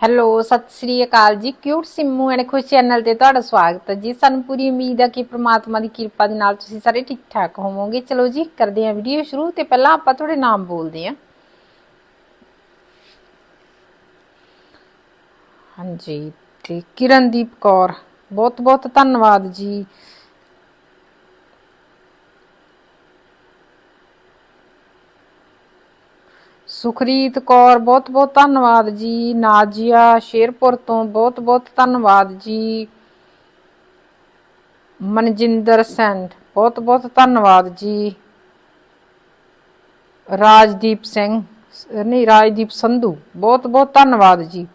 Hello, ਸਤਿ ਸ੍ਰੀ ਅਕਾਲ ਜੀ। Cute Simmu and Khush channel ਤੇ ਤੁਹਾਡਾ ਸਵਾਗਤ ਹੈ ਜੀ। ਸਾਨੂੰ ਪੂਰੀ ਉਮੀਦ ਹੈ ਕਿ ਪ੍ਰਮਾਤਮਾ ਦੀ ਕਿਰਪਾ ਦੇ ਨਾਲ ਤੁਸੀਂ ਸਾਰੇ ਠੀਕ ਠਾਕ ਹੋਵੋਗੇ। ਚਲੋ ਜੀ, ਕਰਦੇ ਹਾਂ ਵੀਡੀਓ ਸ਼ੁਰੂ ਤੇ ਪਹਿਲਾਂ ਆਪਾਂ ਤੁਹਾਡੇ ਨਾਮ ਬੋਲਦੇ ਹਾਂ। ਹਾਂਜੀ, ਤੇ ਕਿਰਨਦੀਪ ਕੌਰ। ਬਹੁਤ ਬਹੁਤ ਧੰਨਵਾਦ ਜੀ। ਸੁਖਰੀਤ ਕੌਰ, ਬਹੁਤ ਬਹੁਤ ਧੰਨਵਾਦ ਜੀ। ਨਾਜੀਆ ਸ਼ੇਰਪੁਰ ਤੋਂ ਬਹੁਤ ਬਹੁਤ ਧੰਨਵਾਦ ਜੀ। ਮਨਜਿੰਦਰ ਸੈਂਡ ਬਹੁਤ ਬਹੁਤ ਧੰਨਵਾਦ ਜੀ। ਰਾਜਦੀਪ ਸਿੰਘ, ਨਹੀਂ, ਰਾਜਦੀਪ ਸੰਧੂ, ਬਹੁਤ ਬਹੁਤ ਧੰਨਵਾਦ ਜੀ।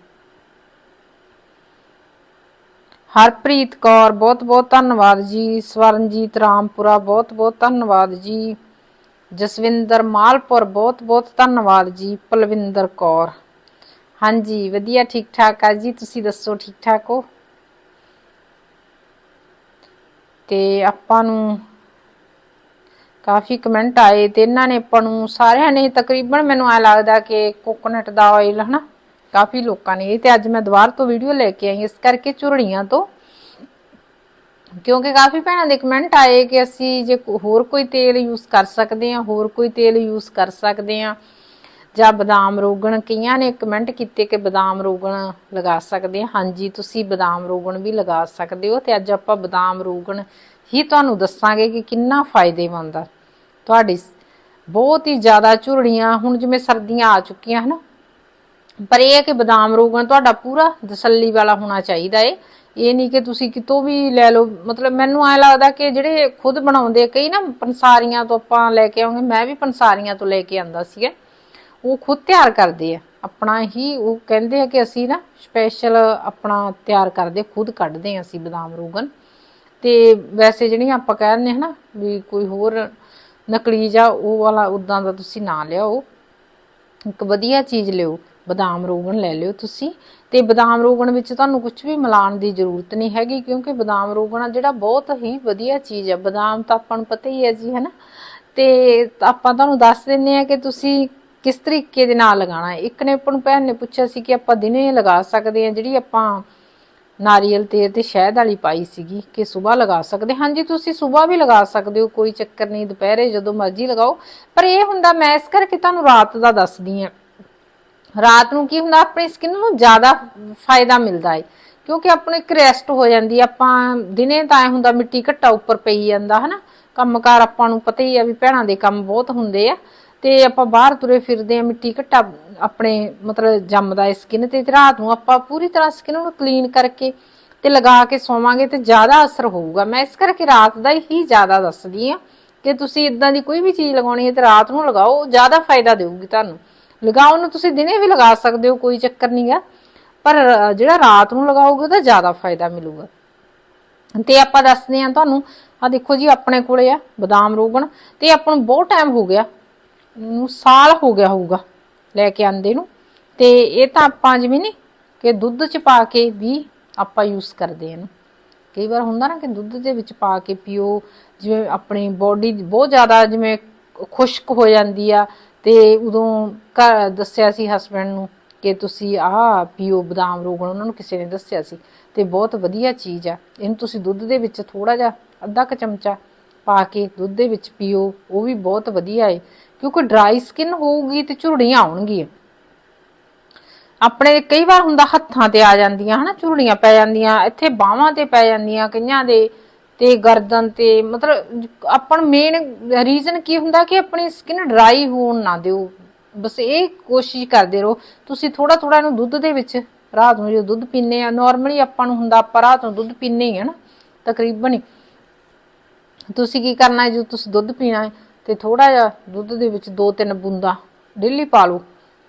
ਹਰਪ੍ਰੀਤ ਕੌਰ, ਬਹੁਤ ਬਹੁਤ ਧੰਨਵਾਦ ਜੀ। ਸਵਰਨਜੀਤ ਰਾਮਪੁਰਾ, ਬਹੁਤ ਬਹੁਤ ਧੰਨਵਾਦ ਜੀ। ਜਸਵਿੰਦਰ ਮਾਲਪੁਰ, ਬਹੁਤ ਬਹੁਤ ਧੰਨਵਾਦ ਜੀ, ਪਲਵਿੰਦਰ ਕੌਰ। ਹਾਂਜੀ, ਵਧੀਆ ਠੀਕ ਠਾਕ ਆ ਜੀ, ਤੁਸੀਂ ਦੱਸੋ ਠੀਕ ਠਾਕ ਹੋ? ਤੇ ਆਪਾਂ ਨੂੰ ਕਾਫੀ ਕਮੈਂਟ ਆਏ ਤੇ ਇਹਨਾਂ ਨੇ ਆਪਾਂ ਨੂੰ ਸਾਰਿਆਂ ਨੇ ਤਕਰੀਬਨ ਮੈਨੂੰ ਆ ਲੱਗਦਾ ਕਿ ਕੋਕੋਨਟ ਦਾ ਆਇਲ ਹਨਾ, ਕਾਫੀ ਲੋਕਾਂ ਨੇ। ਇਹ ਤੇ ਅੱਜ ਮੈਂ ਦੁਬਾਰਾ ਤੋਂ ਵੀਡੀਓ ਲੈ ਕੇ ਆਈ ਇਸ ਕਰਕੇ ਝੁਰੜੀਆਂ ਤੋਂ। ਕਿਉਂਕਿ ਕਾਫੀ ਭੈਣਾਂ ਦੇ ਕਮੈਂਟ ਆਏ ਕਿ ਅਸੀਂ ਜੇ ਹੋਰ ਕੋਈ ਤੇਲ ਯੂਜ਼ ਕਰ ਸਕਦੇ ਹਾਂ, ਹੋਰ ਕੋਈ ਤੇਲ ਯੂਜ਼ ਕਰ ਸਕਦੇ ਹਾਂ, ਜਾਂ ਬਦਾਮ ਰੋਗਣ, ਕਈਆਂ ਨੇ ਕਮੈਂਟ ਕੀਤੇ ਕਿ ਬਦਾਮ ਰੋਗਣ ਲਗਾ ਸਕਦੇ ਹਾਂ। ਹਾਂਜੀ, ਤੁਸੀਂ ਬਦਾਮ ਰੋਗਣ ਵੀ ਲਗਾ ਸਕਦੇ ਹੋ ਤੇ ਅੱਜ ਆਪਾਂ ਬਦਾਮ ਰੋਗਣ ਹੀ ਤੁਹਾਨੂੰ ਦੱਸਾਂਗੇ ਕਿ ਕਿੰਨਾ ਫਾਇਦੇਮੰਦ ਆ। ਤੁਹਾਡੀ ਬਹੁਤ ਹੀ ਜ਼ਿਆਦਾ ਝੁਰੜੀਆਂ ਹੁਣ ਜਿਵੇਂ ਸਰਦੀਆਂ ਆ ਚੁੱਕੀਆਂ ਹਨ। ਪਰ ਇਹ ਹੈ ਕਿ ਬਦਾਮ ਰੋਗਣ ਤੁਹਾਡਾ ਪੂਰਾ ਤਸੱਲੀ ਵਾਲਾ ਹੋਣਾ ਚਾਹੀਦਾ ਏ। ਇਹ ਨਹੀਂ ਕਿ ਤੁਸੀਂ ਕਿਤੋਂ ਵੀ ਲੈ ਲਓ। ਮਤਲਬ ਮੈਨੂੰ ਐ ਲੱਗਦਾ ਕਿ ਜਿਹੜੇ ਖੁਦ ਬਣਾਉਂਦੇ ਕਈ ਨਾ ਪੰਸਾਰੀਆਂ ਤੋਂ ਆਪਾਂ ਲੈ ਕੇ ਆਉਂਗੇ, ਮੈਂ ਵੀ ਪੰਸਾਰੀਆਂ ਤੋਂ ਲੈ ਕੇ ਆਂਦਾ ਸੀਗਾ। ਉਹ ਖੁਦ ਤਿਆਰ ਕਰਦੇ ਆ। ਆਪਣਾ ਹੀ ਉਹ ਕਹਿੰਦੇ ਆ ਕਿ ਅਸੀਂ ਨਾ ਸਪੈਸ਼ਲ ਆਪਣਾ ਤਿਆਰ ਕਰਦੇ ਖੁਦ ਕੱਢਦੇ ਆ ਅਸੀਂ ਬਦਾਮ, ਰੋਗਨ। ਤੇ ਵੈਸੇ ਜਿਹੜੀਆਂ ਆਪਾਂ ਕਹਿੰਦੇ ਹਾਂ ਨਾ ਵੀ ਕੋਈ ਹੋਰ ਨਕਲੀ ਜਾਂ ਉਹ ਵਾਲਾ ਉਦਾਂ ਦਾ ਤੁਸੀਂ ਨਾ ਲਿਆਓ। ਇੱਕ ਵਧੀਆ ਚੀਜ਼ ਲਿਓ ਬਦਾਮ ਰੋਗਣ ਲੈ ਲਿਓ ਤੁਸੀਂ। ਤੇ ਬਦਾਮ ਰੋਗਣ ਵਿੱਚ ਤੁਹਾਨੂੰ ਕੁਝ ਵੀ ਮਿਲਾਉਣ ਦੀ ਜ਼ਰੂਰਤ ਨਹੀਂ ਹੈਗੀ, ਕਿਉਂਕਿ ਬਦਾਮ ਰੋਗਣ ਆ ਜਿਹੜਾ ਬਹੁਤ ਹੀ ਵਧੀਆ ਚੀਜ਼ ਹੈ ਬਦਾਮ ਤਾਂ ਆਪਾਂ ਨੂੰ ਪਤਾ ਹੀ ਹੈ ਜੀ, ਹੈਨਾ? ਤੇ ਆਪਾਂ ਤੁਹਾਨੂੰ ਦੱਸ ਦਿੰਨੇ ਆ ਕਿ ਤੁਸੀਂ ਕਿਸ ਤਰੀਕੇ ਦੇ ਨਾਲ ਲਗਾਉਣਾ ਹੈ। ਇੱਕ ਨੇ ਆਪਾਂ ਨੂੰ ਭੈਣ ਨੇ ਪੁੱਛਿਆ ਸੀ ਕਿ ਆਪਾਂ ਦਿਨੇ ਲਗਾ ਸਕਦੇ ਹਾਂ, ਜਿਹੜੀ ਆਪਾਂ ਨਾਰੀਅਲ ਤੇਲ ਤੇ ਸ਼ਹਿਦ ਵਾਲੀ ਪਾਈ ਸੀਗੀ, ਕਿ ਸਵੇਰ ਲਗਾ ਸਕਦੇ ਹਾਂਜੀ, ਤੁਸੀਂ ਸਵੇਰ ਵੀ ਲਗਾ ਸਕਦੇ ਹੋ, ਕੋਈ ਚੱਕਰ ਨਹੀਂ। ਦੁਪਹਿਰੇ ਜਦੋਂ ਮਰਜ਼ੀ ਲਗਾਓ। ਪਰ ਇਹ ਹੁੰਦਾ, ਮੈਂ ਇਸ ਕਰਕੇ ਤੁਹਾਨੂੰ ਰਾਤ ਦਾ ਦੱਸਦੀ ਹਾਂ। ਰਾਤ ਨੂੰ ਕੀ ਹੁੰਦਾ, ਆਪਣੀ ਸਕਿਨ ਨੂੰ ਜ਼ਿਆਦਾ ਫਾਇਦਾ ਮਿਲਦਾ ਹੈ ਕਿਉਂਕਿ ਆਪਣੇ ਨੂੰ ਹੋ ਜਾਂਦੀ ਹੈ ਆਪਾਂ ਦਿਨੇ ਤਾਂ ਐ ਹੁੰਦਾ ਮਿੱਟੀ ਘੱਟਾ ਉੱਪਰ ਪਈ ਜਾਂਦਾ, ਹਨਾ। ਕੰਮਕਾਰ ਆਪਾਂ ਨੂੰ ਪਤਾ ਹੀ ਆ ਵੀ ਭੈਣਾਂ ਦੇ ਕੰਮ ਬਹੁਤ ਹੁੰਦੇ ਆ। ਤੇ ਆਪਾਂ ਬਾਹਰ ਤੁਰੇ ਫਿਰਦੇ ਆ, ਮਿੱਟੀ ਘੱਟਾ ਆਪਣੇ ਮਤਲਬ ਜੰਮਦਾ ਹੈ ਸਕਿਨ ਤੇ ਤੇ ਰਾਤ ਨੂੰ ਆਪਾਂ ਪੂਰੀ ਤਰ੍ਹਾਂ ਸਕਿਨ ਨੂੰ ਕਲੀਨ ਕਰਕੇ ਤੇ ਲਗਾ ਕੇ ਸੋਵਾਂਗੇ ਤੇ ਜ਼ਿਆਦਾ ਅਸਰ ਹੋਊਗਾ। ਮੈਂ ਇਸ ਕਰਕੇ ਰਾਤ ਦਾ ਹੀ ਜ਼ਿਆਦਾ ਦੱਸਦੀ ਆ ਕਿ ਤੁਸੀਂ ਇਦਾਂ ਦੀ ਕੋਈ ਵੀ ਚੀਜ਼ ਲਗਾਉਣੀ ਹੈ ਤੇ ਰਾਤ ਨੂੰ ਲਗਾਓ ਜ਼ਿਆਦਾ ਫਾਇਦਾ ਦੇਊਗੀ ਤੁਹਾਨੂੰ। ਲਗਾਉਣ ਨੂੰ ਤੁਸੀਂ ਦਿਨੇ ਵੀ ਲਗਾ ਸਕਦੇ ਹੋ, ਕੋਈ ਚੱਕਰ ਨਹੀਂਗਾ ਪਰ ਜਿਹੜਾ ਰਾਤ ਨੂੰ ਲਗਾਓਗੇ, ਉਹਦਾ ਜ਼ਿਆਦਾ ਫਾਇਦਾ ਮਿਲੂਗਾ। ਤੇ ਆਪਾਂ ਦੱਸਦੇ ਹਾਂ ਤੁਹਾਨੂੰ ਆ ਦੇਖੋ ਜੀ, ਆਪਣੇ ਕੋਲੇ ਆ, ਬਦਾਮ ਰੋਗਣ। ਤੇ ਆਪਾਂ ਨੂੰ ਬਹੁਤ ਟਾਈਮ ਹੋ ਗਿਆ। ਨੂੰ ਸਾਲ ਹੋ ਗਿਆ ਹੋਊਗਾ ਲੈ ਕੇ ਆਂਦੇ ਨੂੰ। ਤੇ ਇਹ ਤਾਂ ਆਪਾਂ ਜਿਵੇਂ ਨਹੀਂ ਕਿ ਦੁੱਧ ਚ ਪਾ ਕੇ ਵੀ ਆਪਾਂ ਯੂਜ਼ ਕਰਦੇ ਇਹਨੂੰ। ਕਈ ਵਾਰ ਹੁੰਦਾ ਨਾ ਕਿ ਦੁੱਧ ਦੇ ਵਿੱਚ ਪਾ ਕੇ ਪੀਓ, ਜਿਵੇਂ ਆਪਣੀ ਬੋਡੀ ਬਹੁਤ ਜ਼ਿਆਦਾ ਜਿਵੇਂ ਖੁਸ਼ਕ ਹੋ ਜਾਂਦੀ ਆ ਤੇ ਉਦੋਂ ਘਰ ਦੱਸਿਆ ਸੀ ਹਸਬੰਡ ਨੂੰ ਕਿ ਤੁਸੀਂ ਆਹ ਪੀਓ ਬਦਾਮ ਰੋਗਣ, ਉਹਨਾਂ ਨੂੰ ਕਿਸੇ ਨੇ ਦੱਸਿਆ ਸੀ। ਤੇ ਬਹੁਤ ਵਧੀਆ ਚੀਜ਼ ਆ। ਇਹਨੂੰ ਤੁਸੀਂ ਦੁੱਧ ਦੇ ਵਿੱਚ ਥੋੜਾ ਜਿਹਾ ਅੱਧਾ ਕ ਚਮਚਾ ਪਾ ਕੇ ਦੁੱਧ ਦੇ ਵਿੱਚ ਪੀਓ, ਉਹ ਵੀ ਬਹੁਤ ਵਧੀਆ ਏ। ਕਿਉਂਕਿ ਡਰਾਈ ਸਕਿਨ ਹੋਊਗੀ ਤੇ ਝੁਰੜੀਆਂ ਆਉਣਗੀਆਂ। ਆਪਣੇ ਕਈ ਵਾਰ ਹੁੰਦਾ ਹੱਥਾਂ ਤੇ ਆ ਜਾਂਦੀਆਂ, ਹਨਾ, ਝੁਰੜੀਆਂ ਪੈ ਜਾਂਦੀਆਂ, ਇੱਥੇ ਬਾਹਾਂ ਤੇ ਪੈ ਜਾਂਦੀਆਂ, ਕਈਆਂ ਦੇ ਤੇ ਗਰਦਨ ਤੇ, ਮਤਲਬ ਆਪਾਂ ਨੂੰ ਮੇਨ ਰੀਜ਼ਨ ਕੀ ਹੁੰਦਾ ਕਿ ਆਪਣੀ ਸਕਿਨ ਡਰਾਈ ਹੋਣ ਨਾ ਦਿਓ। ਬਸ ਇਹ ਕੋਸ਼ਿਸ਼ ਕਰਦੇ ਰਹੋ। ਤੁਸੀਂ ਥੋੜਾ ਥੋੜਾ ਇਹਨੂੰ ਦੁੱਧ ਦੇ ਵਿੱਚ, ਰਾਤ ਨੂੰ ਜਦੋਂ ਦੁੱਧ ਪੀਨੇ ਆ ਨਾਰਮਲੀ ਆਪਾਂ ਨੂੰ ਹੁੰਦਾ ਆਪਾਂ ਰਾਤ ਨੂੰ ਦੁੱਧ ਪੀਨੇ ਹੀ ਆ ਨਾ, ਤਕਰੀਬਨ ਹੀ। ਤੁਸੀਂ ਕੀ ਕਰਨਾ ਹੈ, ਜਦੋਂ ਤੁਸੀਂ ਦੁੱਧ ਪੀਣਾ ਹੈ, ਤੇ ਥੋੜਾ ਜਿਹਾ ਦੁੱਧ ਦੇ ਵਿੱਚ ਦੋ ਤਿੰਨ ਬੂੰਦਾਂ ਡੇਲੀ ਪਾ ਲਓ।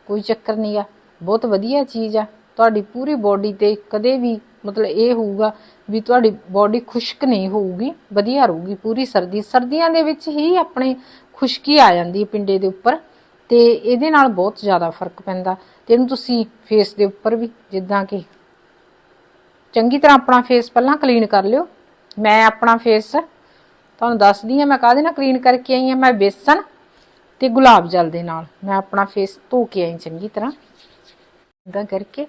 ਕੋਈ ਚੱਕਰ ਨਹੀਂ ਆ। ਬਹੁਤ ਵਧੀਆ ਚੀਜ਼ ਆ। ਤੁਹਾਡੀ ਪੂਰੀ ਬੋਡੀ ਤੇ ਕਦੇ ਵੀ ਮਤਲਬ ਇਹ ਹੋਊਗਾ ਵੀ ਤੁਹਾਡੀ ਬਾਡੀ ਖੁਸ਼ਕ ਨਹੀਂ ਹੋਊਗੀ, ਵਧੀਆ ਰਹੂਗੀ ਪੂਰੀ ਸਰਦੀ। ਸਰਦੀਆਂ ਦੇ ਵਿੱਚ ਹੀ ਆਪਣੇ ਖੁਸ਼ਕੀ ਆ ਜਾਂਦੀ ਹੈ ਪਿੰਡੇ ਦੇ ਉੱਪਰ ਤੇ ਇਹਦੇ ਨਾਲ ਬਹੁਤ ਜ਼ਿਆਦਾ ਫ਼ਰਕ ਪੈਂਦਾ ਤੇ ਇਹਨੂੰ ਤੁਸੀਂ ਫੇਸ ਦੇ ਉੱਪਰ ਵੀ ਜਿੱਦਾਂ ਕਿ ਚੰਗੀ ਤਰ੍ਹਾਂ ਆਪਣਾ ਫੇਸ ਪਹਿਲਾਂ ਕਲੀਨ ਕਰ ਲਿਓ। ਮੈਂ ਆਪਣਾ ਫੇਸ ਤੁਹਾਨੂੰ ਦੱਸਦੀ ਹਾਂ ਮੈਂ ਕਾਹਦੇ ਨਾਲ ਕਲੀਨ ਕਰਕੇ ਆਈ ਹਾਂ। ਮੈਂ ਬੇਸਨ ਤੇ ਗੁਲਾਬ ਜਲ ਦੇ ਨਾਲ ਮੈਂ ਆਪਣਾ ਫੇਸ ਧੋ ਕੇ ਆਈ ਚੰਗੀ ਤਰ੍ਹਾਂ। ਇਦਾਂ ਕਰਕੇ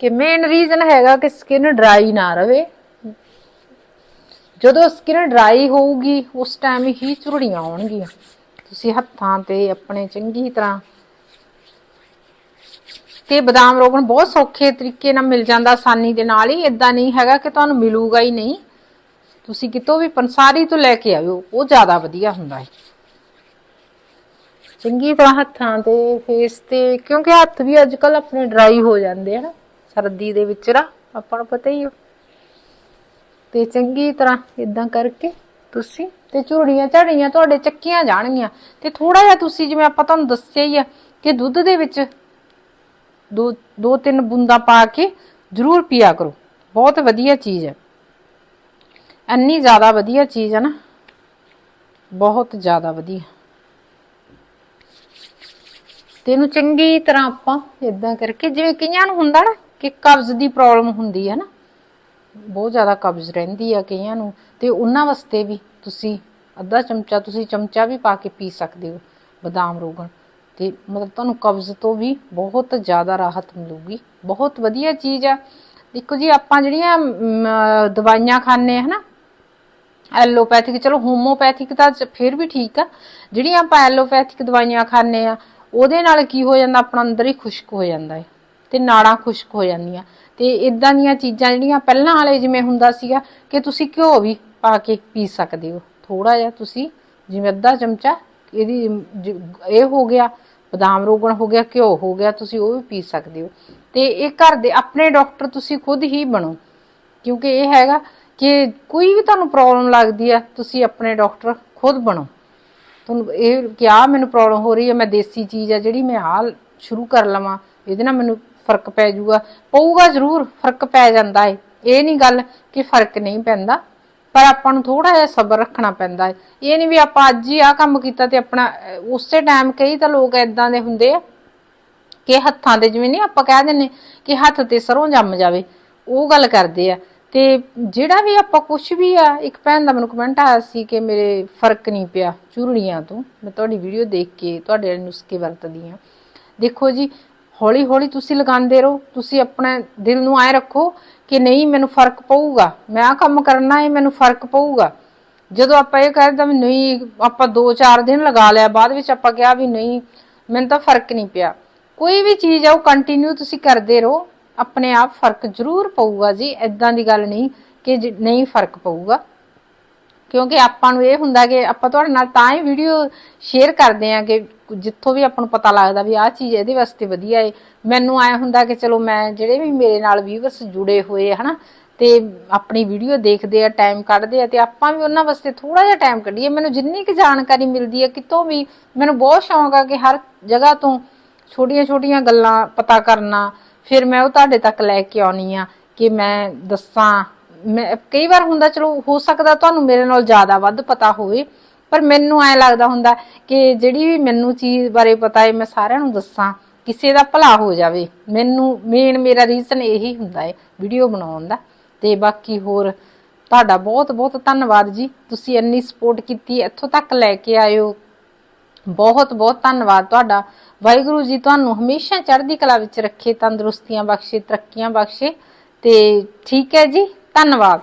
ਕਿ ਮੇਨ ਰੀਜ਼ਨ ਹੈਗਾ ਕਿ ਸਕਿਨ ਡਰਾਈ ਨਾ ਰਵੇ। ਜਦੋਂ ਸਕਿਨ ਡਰਾਈ ਹੋਊਗੀ, ਉਸ ਟਾਈਮ ਹੀ ਝੁਰੜੀਆਂ ਆਉਣਗੀਆਂ। ਤੁਸੀਂ ਹੱਥਾਂ ਤੇ ਆਪਣੇ ਚੰਗੀ ਤਰ੍ਹਾਂ ਤੇ ਬਦਾਮ ਰੋਗਨ ਬਹੁਤ ਸੌਖੇ ਤਰੀਕੇ ਨਾਲ ਮਿਲ ਜਾਂਦਾ ਆਸਾਨੀ ਦੇ ਨਾਲ ਹੀ। ਇਦਾਂ ਨਹੀਂ ਹੈਗਾ ਕਿ ਤੁਹਾਨੂੰ ਮਿਲੂਗਾ ਹੀ ਨਹੀਂ। ਤੁਸੀਂ ਕਿਤੋਂ ਵੀ ਪੰਸਾਰੀ ਤੋਂ ਲੈ ਕੇ ਆਇਓ, ਉਹ ਜ਼ਿਆਦਾ ਵਧੀਆ ਹੁੰਦਾ ਹੈ। ਚੰਗੀ ਤਰ੍ਹਾਂ ਹੱਥਾਂ ਤੇ ਫੇਸ ਤੇ, ਕਿਉਂਕਿ ਹੱਥ ਵੀ ਅੱਜ ਕੱਲ ਆਪਣੇ ਡਰਾਈ ਹੋ ਜਾਂਦੇ ਆ ਸਰਦੀ ਦੇ ਵਿੱਚ ਨਾ, ਆਪਾਂ ਨੂੰ ਪਤਾ ਹੀ ਹੋ ਤੇ ਚੰਗੀ ਤਰ੍ਹਾਂ ਇਦਾਂ ਕਰਕੇ ਤੁਸੀਂ ਤੇ ਝੂੜੀਆਂ ਝੜੀਆਂ ਤੁਹਾਡੇ ਚੱਕੀਆਂ ਜਾਣਗੀਆਂ। ਤੇ ਥੋੜਾ ਜਿਹਾ ਤੁਸੀਂ ਜਿਵੇਂ ਆਪਾਂ ਤੁਹਾਨੂੰ ਦੱਸਿਆ ਹੀ ਆ ਕਿ ਦੁੱਧ ਦੇ ਵਿੱਚ ਦੋ ਦੋ, ਤਿੰਨ ਬੂੰਦਾਂ ਪਾ ਕੇ ਜ਼ਰੂਰ ਪੀਆ ਕਰੋ। ਬਹੁਤ ਵਧੀਆ ਚੀਜ਼ ਹੈ। ਇੰਨੀ ਜ਼ਿਆਦਾ ਵਧੀਆ ਚੀਜ਼ ਹੈ ਨਾ। ਬਹੁਤ ਜ਼ਿਆਦਾ ਵਧੀਆ। ਤੇ ਇਹਨੂੰ ਚੰਗੀ ਤਰ੍ਹਾਂ ਆਪਾਂ ਇਦਾਂ ਕਰਕੇ, ਜਿਵੇਂ ਕਈਆਂ ਨੂੰ ਹੁੰਦਾ ਨਾ ਕਿ ਕਬਜ਼ ਦੀ ਪ੍ਰੋਬਲਮ ਹੁੰਦੀ ਹੈ ਨਾ। ਬਹੁਤ ਜ਼ਿਆਦਾ ਕਬਜ਼ ਰਹਿੰਦੀ ਆ ਕਈਆਂ ਨੂੰ ਤੇ ਉਹਨਾਂ ਵਾਸਤੇ ਵੀ ਤੁਸੀਂ ਅੱਧਾ ਚਮਚਾ, ਤੁਸੀਂ ਚਮਚਾ ਵੀ ਪਾ ਕੇ ਪੀ ਸਕਦੇ ਹੋ ਬਦਾਮ ਰੋਗਣ। ਤੇ ਮਤਲਬ ਤੁਹਾਨੂੰ ਕਬਜ਼ ਤੋਂ ਵੀ ਬਹੁਤ ਜ਼ਿਆਦਾ ਰਾਹਤ ਮਿਲੂਗੀ। ਬਹੁਤ ਵਧੀਆ ਚੀਜ਼ ਆ। ਦੇਖੋ ਜੀ, ਆਪਾਂ ਜਿਹੜੀਆਂ ਦਵਾਈਆਂ ਖਾਂਦੇ ਆ ਹਨਾ ਐਲੋਪੈਥਿਕ, ਚਲੋ ਹੋਮੋਪੈਥਿਕ ਤਾਂ ਫਿਰ ਵੀ ਠੀਕ ਆ। ਜਿਹੜੀਆਂ ਆਪਾਂ ਐਲੋਪੈਥਿਕ ਦਵਾਈਆਂ ਖਾਂਦੇ ਆ ਉਹਦੇ ਨਾਲ ਕੀ ਹੋ ਜਾਂਦਾ, ਆਪਣਾ ਅੰਦਰ ਹੀ ਖੁਸ਼ਕ ਹੋ ਜਾਂਦਾ ਹੈ। ਤੇ ਨਾੜਾਂ ਖੁਸ਼ਕ ਹੋ ਜਾਂਦੀਆਂ। ਤੇ ਇਦਾਂ ਦੀਆਂ ਚੀਜ਼ਾਂ ਜਿਹੜੀਆਂ ਪਹਿਲਾਂ ਵਾਲੇ ਜਿਵੇਂ ਹੁੰਦਾ ਸੀਗਾ ਕਿ ਤੁਸੀਂ ਘਿਓ ਵੀ ਪਾ ਕੇ ਪੀ ਸਕਦੇ ਹੋ। ਥੋੜਾ ਜਿਹਾ ਤੁਸੀਂ ਜਿਵੇਂ ਅੱਧਾ ਚਮਚਾ ਇਹਦੀ ਜ- ਇਹ ਹੋ ਗਿਆ, ਬਦਾਮ ਰੋਗਣ ਹੋ ਗਿਆ, ਘਿਓ ਹੋ ਗਿਆ, ਤੁਸੀਂ ਉਹ ਵੀ ਪੀ ਸਕਦੇ ਹੋ। ਤੇ ਇਹ ਘਰ ਦੇ ਆਪਣੇ ਡਾਕਟਰ ਤੁਸੀਂ ਖੁਦ ਹੀ ਬਣੋ। ਕਿਉਂਕਿ ਇਹ ਹੈਗਾ ਕਿ ਕੋਈ ਵੀ ਤੁਹਾਨੂੰ ਪ੍ਰੋਬਲਮ ਲੱਗਦੀ ਹੈ ਤੁਸੀਂ ਆਪਣੇ ਡਾਕਟਰ ਖੁਦ ਬਣੋ। ਤੁਹਾਨੂੰ ਇਹ ਕਿ ਆ ਮੈਨੂੰ ਪ੍ਰੋਬਲਮ ਹੋ ਰਹੀ ਹੈ ਮੈਂ ਦੇਸੀ ਚੀਜ਼ ਆ ਜਿਹੜੀ ਮੈਂ ਹਾਲ ਸ਼ੁਰੂ ਕਰ ਲਵਾਂ, ਇਹਦੇ ਨਾਲ ਮੈਨੂੰ ਫ਼ਰਕ ਪੈ ਜਾਊਗਾ ਪਊਗਾ ਜ਼ਰੂਰ, ਫ਼ਰਕ ਪੈ ਜਾਂਦਾ ਹੈ ਇਹ ਨਹੀਂ ਗੱਲ ਕਿ ਫ਼ਰਕ ਨਹੀਂ ਪੈਂਦਾ, ਪਰ ਆਪਾਂ ਨੂੰ ਥੋੜਾ ਜਿਹਾ ਸਬਰ ਰੱਖਣਾ ਪੈਂਦਾ ਹੈ ਇਹ ਨਹੀਂ ਵੀ ਆਪਾਂ ਅੱਜ ਹੀ ਆ ਕੰਮ ਕੀਤਾ ਤੇ ਆਪਣਾ ਉਸੇ ਟਾਈਮ ਕਈ ਤਾਂ ਲੋਕ ਐਦਾਂ ਦੇ ਹੁੰਦੇ ਆ ਕਿ ਹੱਥਾਂ ਦੇ ਜਿਵੇਂ ਨਹੀਂ ਆਪਾਂ ਕਹਿ ਦਿੰਨੇ ਕਿ ਹੱਥ ਤੇ ਸਰੋਂ ਜੰਮ ਜਾਵੇ। ਉਹ ਗੱਲ ਕਰਦੇ ਆ। ਤੇ ਜਿਹੜਾ ਵੀ ਆਪਾਂ ਕੁਝ ਵੀ ਆ, ਇੱਕ ਭੈਣ ਦਾ ਮੈਨੂੰ ਕਮੈਂਟ ਆਇਆ ਸੀ ਕਿ ਮੇਰੇ ਫ਼ਰਕ ਨਹੀਂ ਪਿਆ ਚੂਰੜੀਆਂ ਤੋਂ। ਮੈਂ ਤੁਹਾਡੀ ਵੀਡੀਓ ਦੇਖ ਕੇ ਤੁਹਾਡੇ ਨੁਸਖੇ ਵਰਤਦੀ ਆ ਦੇਖੋ ਜੀ ਹੌਲੀ ਹੌਲੀ ਤੁਸੀਂ ਲਗਾਉਂਦੇ ਰਹੋ, ਤੁਸੀਂ ਆਪਣਾ ਦਿਲ ਨੂੰ ਐ ਰੱਖੋ ਕਿ ਨਹੀਂ, ਮੈਨੂੰ ਫ਼ਰਕ ਪਊਗਾ। ਮੈਂ ਆ ਕੰਮ ਕਰਨਾ ਹੈ ਮੈਨੂੰ ਫ਼ਰਕ ਪਊਗਾ। ਜਦੋਂ ਆਪਾਂ ਇਹ ਕਹਿੰਦਾ ਵੀ ਨਹੀਂ, ਆਪਾਂ 2-4 ਦਿਨ ਲਗਾ ਲਿਆ, ਬਾਅਦ ਵਿੱਚ ਆਪਾਂ ਕਿਹਾ ਵੀ ਨਹੀਂ, ਮੈਨੂੰ ਤਾਂ ਫ਼ਰਕ ਨਹੀਂ ਪਿਆ। ਕੋਈ ਵੀ ਚੀਜ਼ ਆ, ਉਹ ਕੰਟੀਨਿਊ ਤੁਸੀਂ ਕਰਦੇ ਰਹੋ। ਆਪਣੇ ਆਪ ਫ਼ਰਕ ਜ਼ਰੂਰ ਪਊਗਾ ਜੀ। ਐਦਾਂ ਦੀ ਗੱਲ ਨਹੀਂ ਕਿ ਜ- ਨਹੀਂ ਫ਼ਰਕ ਪਊਗਾ। ਕਿਉਂਕਿ ਆਪਾਂ ਨੂੰ ਇਹ ਹੁੰਦਾ ਕਿ ਆਪਾਂ ਤੁਹਾਡੇ ਨਾਲ ਤਾਂ ਹੀ ਵੀਡੀਓ ਸ਼ੇਅਰ ਕਰਦੇ ਆ ਕਿ ਜਿੱਥੋਂ ਵੀ ਆਪਾਂ ਨੂੰ ਪਤਾ ਲੱਗਦਾ ਵੀ ਆਹ ਚੀਜ਼ ਇਹਦੇ ਵਾਸਤੇ ਵਧੀਆ ਏ। ਮੈਨੂੰ ਆਇਆ ਹੁੰਦਾ ਕਿ ਚਲੋ ਮੈਂ ਜਿਹੜੇ ਵੀ ਮੇਰੇ ਨਾਲ ਵੀਵਰਸ ਜੁੜੇ ਹੋਏ ਆ, ਹਨਾ, ਤੇ ਆਪਣੀ ਵੀਡੀਓ ਦੇਖਦੇ ਆ ਟਾਈਮ ਕੱਢਦੇ ਆ, ਤੇ ਆਪਾਂ ਵੀ ਉਹਨਾਂ ਵਾਸਤੇ ਥੋੜਾ ਜਿਹਾ ਟਾਈਮ ਕੱਢੀਏ। ਮੈਨੂੰ ਜਿੰਨੀ ਕੁ ਜਾਣਕਾਰੀ ਮਿਲਦੀ ਹੈ ਕਿਤੋਂ ਵੀ ਮੈਨੂੰ ਬਹੁਤ ਸ਼ੌਂਕ ਆ ਕਿ ਹਰ ਜਗ੍ਹਾ ਤੋਂ ਛੋਟੀਆਂ-ਛੋਟੀਆਂ ਗੱਲਾਂ ਪਤਾ ਕਰਨਾ। ਫਿਰ ਮੈਂ ਉਹ ਤੁਹਾਡੇ ਤੱਕ ਲੈ ਕੇ ਆਉਣੀ ਆ ਕਿ ਮੈਂ ਦੱਸਾਂ ਮੈਂ ਕਈ ਵਾਰ ਹੁੰਦਾ, ਚਲੋ ਹੋ ਸਕਦਾ ਤੁਹਾਨੂੰ ਮੇਰੇ ਨਾਲ ਜ਼ਿਆਦਾ ਵੱਧ ਪਤਾ ਹੋਵੇ, ਪਰ ਮੈਨੂੰ ਐ ਲੱਗਦਾ ਹੁੰਦਾ ਕਿ ਜਿਹੜੀ ਵੀ ਮੈਨੂੰ ਚੀਜ਼ ਬਾਰੇ ਪਤਾ ਹੈ, ਮੈਂ ਸਾਰਿਆਂ ਨੂੰ ਦੱਸਾਂ, ਕਿਸੇ ਦਾ ਭਲਾ ਹੋ ਜਾਵੇ। ਮੈਨੂੰ ਮੇਨ ਮੇਰਾ ਰੀਜ਼ਨ ਇਹੀ ਹੁੰਦਾ ਹੈ ਵੀਡੀਓ ਬਣਾਉਣ ਦਾ। ਤੇ ਬਾਕੀ ਹੋਰ, ਤੁਹਾਡਾ ਬਹੁਤ ਬਹੁਤ ਧੰਨਵਾਦ ਜੀ। ਤੁਸੀਂ ਇੰਨੀ ਸਪੋਰਟ ਕੀਤੀ, ਇੱਥੋਂ ਤੱਕ ਲੈ ਕੇ ਆਇਓ। ਬਹੁਤ ਬਹੁਤ ਧੰਨਵਾਦ ਤੁਹਾਡਾ। ਵਾਹਿਗੁਰੂ ਜੀ ਤੁਹਾਨੂੰ ਹਮੇਸ਼ਾ ਚੜ੍ਹਦੀ ਕਲਾ ਵਿੱਚ ਰੱਖੇ, ਤੰਦਰੁਸਤੀਆਂ ਬਖਸ਼ੇ, ਤਰੱਕੀਆਂ ਬਖਸ਼ੇ। ਤੇ ਠੀਕ ਹੈ ਜੀ। ਧੰਨਵਾਦ।